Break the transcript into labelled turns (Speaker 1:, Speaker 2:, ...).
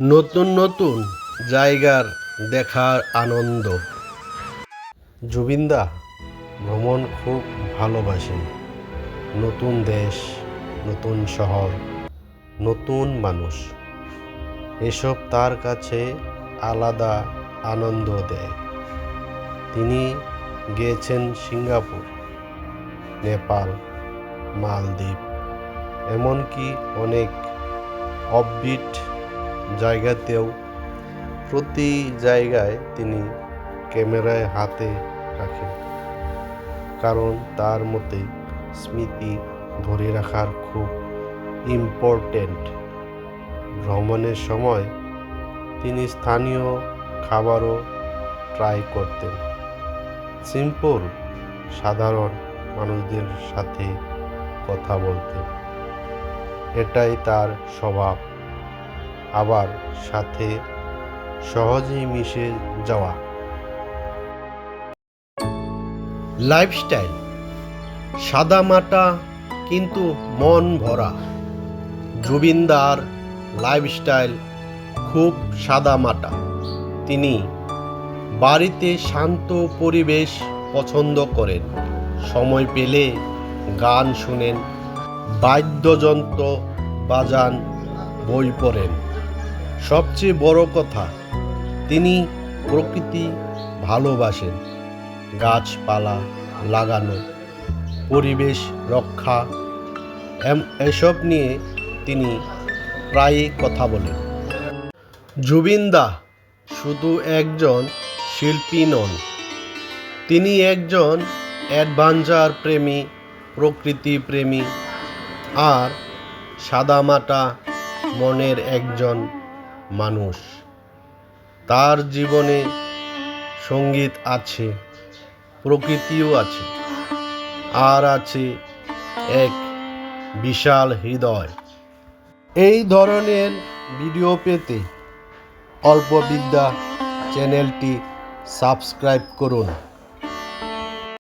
Speaker 1: নতুন নতুন জায়গার দেখার আনন্দ। জুবিনদা, ভ্রমণ খুব ভালোবাসেন। নতুন দেশ, নতুন শহর, নতুন মানুষ। এসব তার কাছে আলাদা আনন্দ দেয়। তিনি গিয়েছেন সিঙ্গাপুর, নেপাল, মালদ্বীপ, এমনকি অনেক অফবিট জায়গাতেও প্রতি জায়গায় তিনি ক্যামেরায় হাতে রাখেন। কারণ তার মতে স্মৃতি ধরে রাখার খুব ইম্পর্টেন্ট ভ্রমণের সময় তিনি স্থানীয় খাবারও ট্রাই করতেন। সিম্পল সাধারণ মানুষদের সাথে কথা বলতেন। এটাই তার স্বভাব। আবার সাথে সহজেই মিশে যাওয়া। লাইফস্টাইল সাদামাটা কিন্তু মন ভরা। জুবিনদার লাইফস্টাইল খুব সাদামাটা তিনি বাড়িতে শান্ত পরিবেশ পছন্দ করেন। সময় পেলে গান শুনেন, বাদ্যযন্ত্র বাজান, বই পড়েন। সবচেয়ে বড় কথা, তিনি প্রকৃতি ভালোবাসেন। গাছপালা লাগানো, পরিবেশ রক্ষা এসব নিয়ে তিনি প্রায়ই কথা বলেন। জুবিনদা শুধু একজন শিল্পী নন, তিনি একজন অ্যাডভেঞ্চার প্রেমী, প্রকৃতি প্রেমী, আর সাদামাটা মনের একজন মানুষ। তার জীবনে সংগীত আছে, প্রকৃতিও আছে, আর আছে এক বিশাল হৃদয়। এই ধরনের ভিডিও পেতে অল্পবিদ্যা চ্যানেলটি সাবস্ক্রাইব করুন।